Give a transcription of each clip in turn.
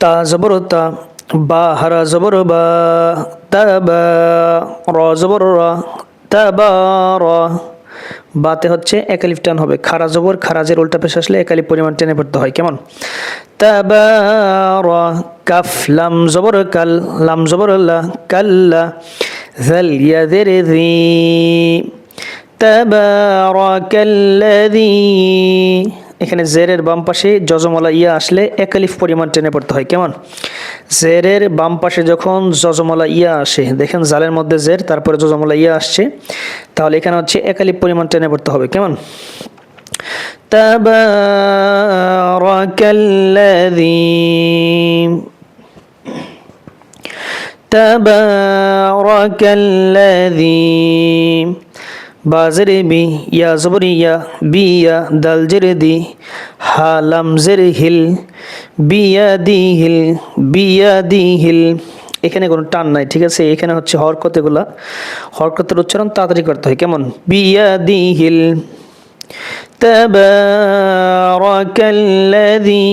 তা জবর তা বা হারা জবর বা তা বা র জবর র তা বা র বাতে হচ্ছে একালিফ টান হবে খারা জবর খারাজের উল্টা পেশ আসলে একালিফ পরিমাণ টেনে পড়তে হয় কেমন তাবা র কাফ লাম জবর কাল লাম জবর লা কাল্লা ذل يذر ذي تبارك الذي এখানে জেরের বাম পাশে যজমলা ইয়া আসলে একালিফ পরিমাণ টেনে পড়তে হয় কেমন জেরের বাম পাশে যখন যজমলা ইয়া আসে দেখেন জালের মধ্যে জের তারপরে যজমলা ইয়া আসছে তাহলে এখানে হচ্ছে একালিফ পরিমাণ টেনে পড়তে হবে কেমন تبارك الذي تبارك الذي বাজরে বি ইয়া জবরিয়া বিয়া দাল জেরে দি হালাম জেরে হিল বিয়া দি হিল বিয়া দি হিল এখানে কোনো টান নাই ঠিক আছে এখানে হচ্ছে হরকত এগুলা হরকতের উচ্চারণ তাড়াতাড়ি করতে হয় কেমন বিয়া দি হিল تبارك الذي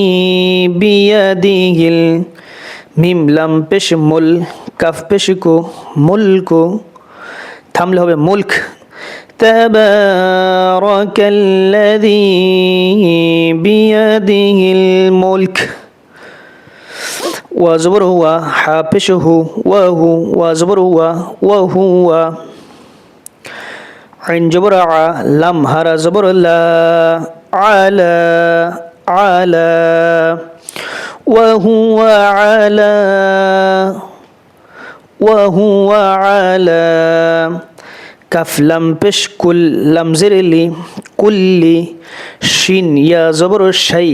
بيده মিম লাম পেশ মুল কাফ পেশকু মুলকু থামলে হবে মুলক تبارك الذي بيده الملك. وزبر هو حابشه وهو وزبر هو وهو عين جبر ع لم هر زبر لا على على وهو على وهو على কাফ লাম পেশ কুল লাম জেরেলি কুল্লি শিন ইয়া জবর শাই।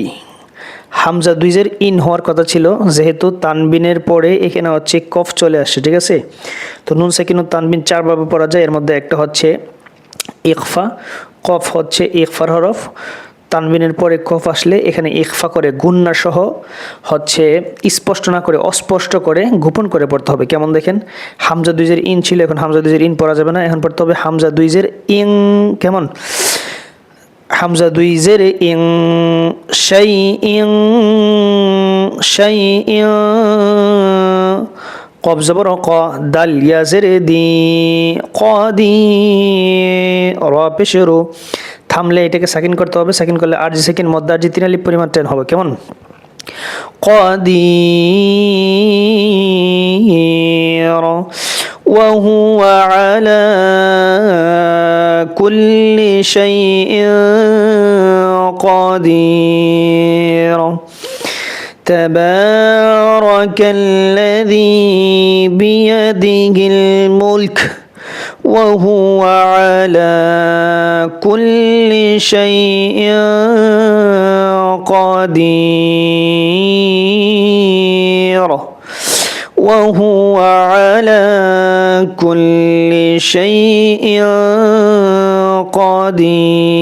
হামজা দুইজের ইন হওয়ার কথা ছিল, যেহেতু তানবিনের পরে এখানে হচ্ছে কফ চলে আসছে ঠিক আছে? তো নুন সেকিন তানবিন চারভাবে পড়া যায় এর মধ্যে একটা হচ্ছে ইকফা, কফ হচ্ছে ইকফার হরফ। তানবিনের পরে কফ আসলে এখানে ইকফা করে, গুন্না সহ হচ্ছে স্পষ্ট না করে, অস্পষ্ট করে গোপন করে পড়তে হবে। কেমন দেখেন? হামজা দুইজের ইন ছিল, এখন হামজা দুইজের ইন পড়া যাবে না, এখন পড়তে হবে হামজা দুইজের ইং কেমন? হামজা দুইজের ইং শাই ইং শাই ইং কব জবর ক, দাল ইয়াজের দি কদি র পেশেরো। থামলে এটাকে সাকিন করতে হবে সাকিন করলে আর জি সেকেন্ড মধ্যে আর জি তিন আলিপ পরিমাণ ট্রেন হবে কেমন قدير وهو على كل شيء قدير تبارك الذي بيده الملك وهو على كل شيء قدير. وهو على كل شيء قدير.